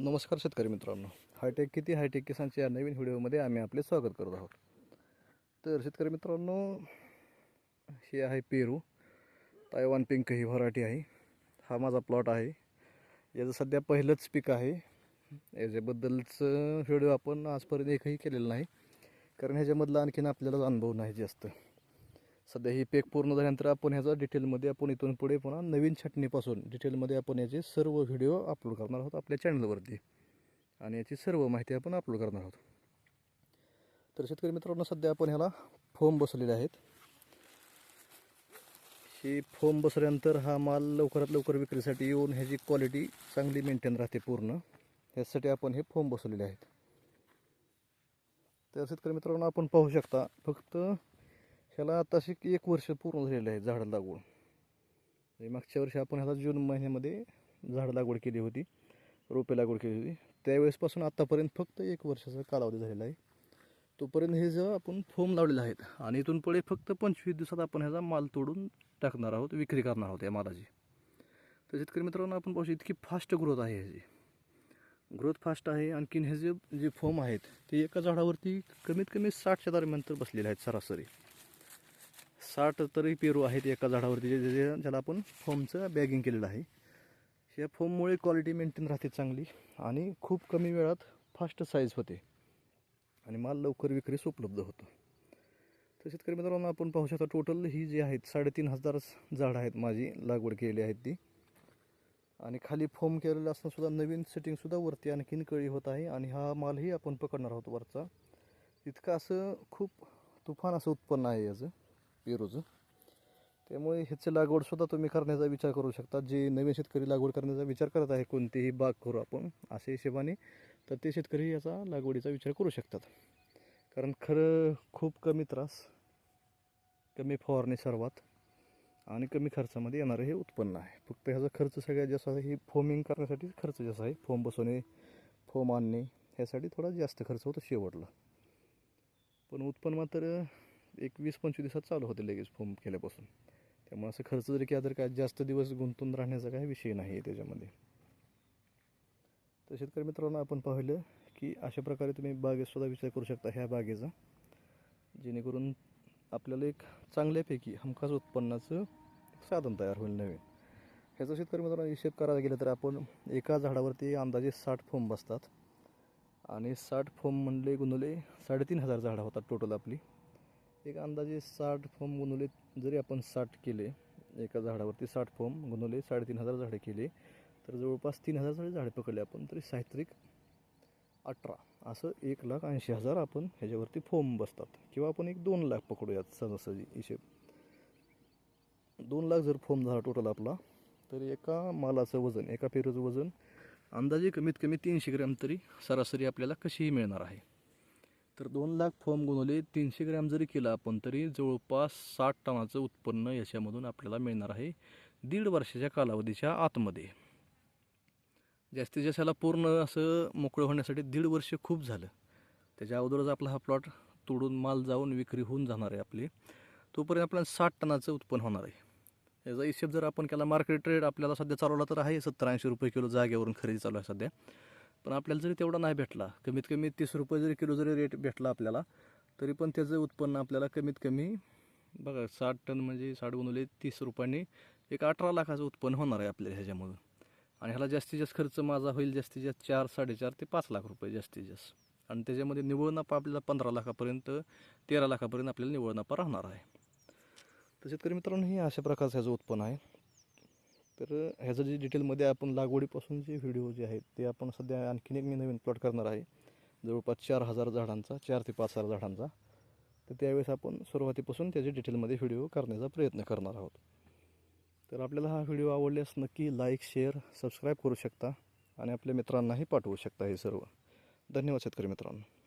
नमस्कार शेतकरी मित्रांनो. हायटेक किती? हायटेक किसानच्या या नवीन व्हिडिओमध्ये आम्ही आपले स्वागत करत आहोत. तर शेतकरी मित्रांनो हे आहे पेरू. तायवान पिंक ही व्हरायटी आहे. हा माझा प्लॉट आहे. याचं सध्या पहिलंच पीक आहे. याच्याबद्दलचं व्हिडिओ आपण आजपर्यंत एकही केलेलं नाही. कारण ह्याच्यामधला आणखीन आपल्याला अनुभव नाही जास्त. सध्या ही पेक पूर्ण झाल्यानंतर आपण ह्याचा डिटेलमध्ये आपण इथून पुढे पुन्हा नवीन छटणीपासून डिटेलमध्ये आपण याचे सर्व व्हिडिओ अपलोड करणार आहोत आपल्या चॅनलवरती आणि याची सर्व माहिती आपण अपलोड करणार आहोत. तर शेतकरी मित्रांनो सध्या आपण ह्याला फोम बसवलेले आहेत. ही फोम बसल्यानंतर हा माल लवकरात लवकर विक्रीसाठी येऊन ह्याची क्वालिटी चांगली मेंटेन राहते पूर्ण. ह्यासाठी आपण हे फोम बसवलेले आहेत. तर शेतकरी मित्रांनो आपण पाहू शकता फक्त ह्याला आताशी एक वर्ष पूर्ण झालेलं आहे झाड लागवड. म्हणजे मागच्या वर्षी आपण ह्याला जून महिन्यामध्ये झाड लागवड केली होती. रोपे लागवड केली होती. त्यावेळेसपासून आत्तापर्यंत फक्त एक वर्षाचा कालावधी झालेला आहे. तोपर्यंत हे जर आपण फोम लावलेले आहेत आणि इथून पुढे फक्त पंचवीस दिवसात आपण ह्याचा माल तोडून टाकणार आहोत विक्री करणार आहोत या मालाची. तर शेतकरी मित्रांनो आपण पाहू इतकी फास्ट ग्रोथ आहे ह्याची. ग्रोथ फास्ट आहे. आणखीन हे जे जे फोम आहेत ते एका झाडावरती कमीत कमी साठच्या दरम्यान तर बसलेले आहेत सरासरी. साठ तरी पेरू आहेत एका झाडावरती जे ज्याला आपण फोमचं बॅगिंग केलेलं आहे. या फोममुळे क्वालिटी मेंटेन राहते चांगली आणि खूप कमी वेळात फास्ट साईज होते. आणि माल लवकर विक्रीस उपलब्ध होतो. तर शेतकरी मित्रांनो आपण पाहू शकता टोटल ही जी आहेत साडेतीन हजार झाडं आहेत माझी लागवड केलेली आहेत ती. आणि खाली फोम केलेलं असताना सुद्धा नवीन सेटिंगसुद्धा वरती आणखीन कळी होत आहे आणि हा मालही आपण पकडणार आहोत वरचा. इतकं असं खूप तुफान असं उत्पन्न आहे याचं. पेरूचं. त्यामुळे ह्याची लागवडसुद्धा तुम्ही करण्याचा विचार करू शकता. जे नवीन शेतकरी लागवड करण्याचा विचार करत आहे कोणतीही बाग करू आपण अशा हिशोबाने तर ते शेतकरी याचा लागवडीचा विचार करू शकतात. कारण खरं खूप कमी त्रास कमी फवारणी सर्वात आणि कमी खर्चामध्ये येणारं हे उत्पन्न आहे. फक्त ह्याचा खर्च सगळ्यात जास्त आहे हे फोमिंग करण्यासाठी खर्च जास्त आहे. फोम बसवणे फोम आणणे ह्यासाठी थोडा जास्त खर्च होतो शेवटला. पण उत्पन्न मात्र एक वीस पंचवीस दिवसात चालू होते लगेच फोम केल्यापासून. त्यामुळे असं खर्च जरी केला तर काय जास्त दिवस गुंतून राहण्याचा काही विषय नाही आहे त्याच्यामध्ये. तर शेतकरी मित्रांनो आपण पाहिलं की अशा प्रकारे तुम्ही बागेतसुद्धा विचार करू शकता ह्या बागेचा. जेणेकरून आपल्याला एक चांगल्यापैकी हमखास उत्पन्नाचं साधन तयार होईल नवीन. ह्याचा शेतकरी मित्रांनो हिशेब करायला गेलं तर आपण एका झाडावरती अंदाजे साठ फोम बसतात. आणि साठ फोम म्हणले गुणले साडेतीन हजार झाडं होतात टोटल आपली. एक अंदाजे साठ फोम गुणवले जरी आपण साठ केले एका झाडावरती साठ फोम गुणवले साडेतीन हजार झाडे केले तर जवळपास तीन हजार झाडे झाडे पकडले आपण तरी साहित्रिक अठरा असं एक लाख ऐंशी हजार आपण ह्याच्यावरती फोम बसतात. किंवा आपण एक दोन लाख पकडूयात सहजासहजी हिशेब. दोन लाख जर फोम झाला टोटल आपला तर एका मालाचं वजन एका पेरूचं वजन अंदाजे कमीत कमी तीनशे ग्रॅम तरी सरासरी आपल्याला कशीही मिळणार आहे. तर दोन लाख फॉर्म गुणवले तीनशे ग्रॅम जरी केलं आपण तरी जवळपास साठ टनाचं उत्पन्न याच्यामधून आपल्याला मिळणार आहे. दीड वर्षाच्या कालावधीच्या आतमध्ये. जास्तीत जास्त ह्याला पूर्ण असं मोकळं होण्यासाठी दीड वर्ष खूप झालं. त्याच्या अगोदरच आपला हा प्लॉट तोडून माल जाऊन विक्री होऊन जाणार आहे आपली. तोपर्यंत आपल्याला साठ टनाचं उत्पन्न होणार आहे. याचा हिशेब जर आपण केला मार्केट रेट आपल्याला सध्या चालवला तर आहे सत्तर ऐंशी रुपये किलो जागेवरून खरेदी चालू आहे सध्या. पण आपल्याला जरी तेवढा नाही भेटला कमीत कमी तीस रुपये जरी किलो जरी रेट भेटला आपल्याला तरी पण त्याचं उत्पन्न आपल्याला कमीत कमी बघा साठ टन म्हणजे साठ गुणवले तीस रुपयांनी एक अठरा लाखाचं उत्पन्न होणार आहे आपल्याला ह्याच्यामधून. आणि ह्याला जास्तीत जास्त खर्च माझा होईल जास्तीत जास्त चार साडेचार ते पाच लाख रुपये जास्तीत जास्त. आणि त्याच्यामध्ये निव्वळ नफा आपल्याला पंधरा लाखापर्यंत तेरा लाखापर्यंत आपल्याला निव्वळ नफा राहणार आहे. तर शेतकरी मित्रांनो हे अशा प्रकारचं ह्याचं उत्पन्न आहे. तर ह्याचं जे डिटेलमध्ये आपण लागवडीपासून जे व्हिडिओ जे आहेत ते आपण सध्या आणखीन एक मी नवीन प्लॉट करणार आहे. जवळपास चार हजार झाडांचा चार ते पाच हजार झाडांचा. तर त्यावेळेस आपण सुरुवातीपासून त्याचे डिटेलमध्ये व्हिडिओ करण्याचा प्रयत्न करणार आहोत. तर आपल्याला हा व्हिडिओ आवडल्यास नक्की लाईक शेअर सबस्क्राईब करू शकता आणि आपल्या मित्रांनाही पाठवू शकता हे सर्व. धन्यवाद शेतकरी मित्रांनो.